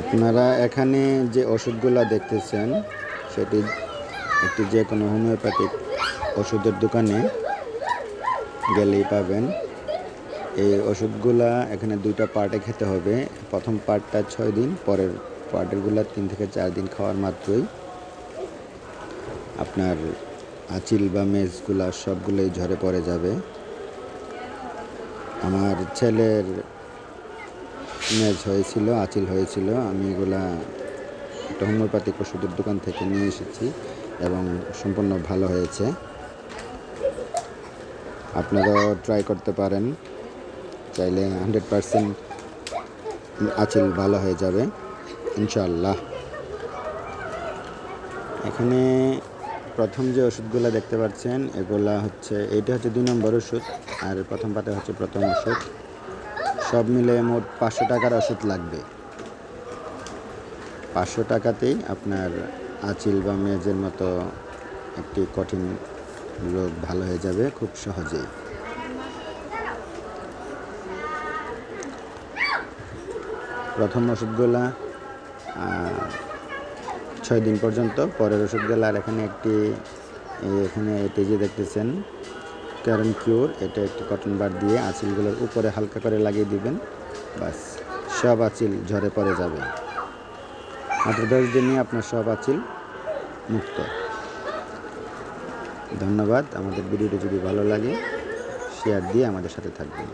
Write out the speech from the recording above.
আপনারা এখানে যে ওষুধগুলো দেখতেছেন, সেটি একটি যে কোনো হোমিওপ্যাথিক ওষুধের দোকানে গেলেই পাবেন। এই ওষুধগুলা এখানে দুইটা পার্টে খেতে হবে। প্রথম পার্টটা ছয় দিন, পরের পার্টেরগুলো তিন থেকে চার দিন খাওয়ার মাত্রই। আপনার আচিল বা মেজগুলা সবগুলোই ঝরে পড়ে যাবে। আমার ছেলের মেজ হয়েছিল, আচিল হয়েছিল। আমি এগুলা একটা হোমিওপ্যাথিক ওষুধের দোকান থেকে নিয়ে এসেছি এবং সম্পূর্ণ ভালো হয়েছে। আপনারাও ট্রাই করতে পারেন। চাইলে হান্ড্রেড পারসেন্ট আচিল ভালো হয়ে যাবে ইনশাল্লাহ এখানে প্রথম যে ওষুধগুলো দেখতে পাচ্ছেন, এগুলা হচ্ছে, এইটা হচ্ছে দুই নম্বর ওষুধ, আর প্রথম পাতে হচ্ছে প্রথম ওষুধ। সব মিলে মোট পাঁচশো টাকার ওষুধ লাগবে। পাঁচশো টাকাতেই আপনার আচিল বা মেজের মতো একটি কঠিন রোগ ভালো হয়ে যাবে খুব সহজেই। প্রথম ওষুধগুলা ছয় দিন পর্যন্ত, পরের ওষুধগুলো আর এখানে একটি এখানে এটি যে দেখতেছেন ক্যারন কিউর, এটা একটু কটন বার দিয়ে আঁচিলগুলোর উপরে হালকা করে লাগিয়ে দিবেন। বাস, সব আঁচিল ঝরে পড়ে যাবে। মাত্র দশ দিনে আপনার সব আঁচিল মুক্ত। ধন্যবাদ, আমাদের ভিডিওটি যদি ভালো লাগে শেয়ার দিয়ে আমাদের সাথে থাকবেন।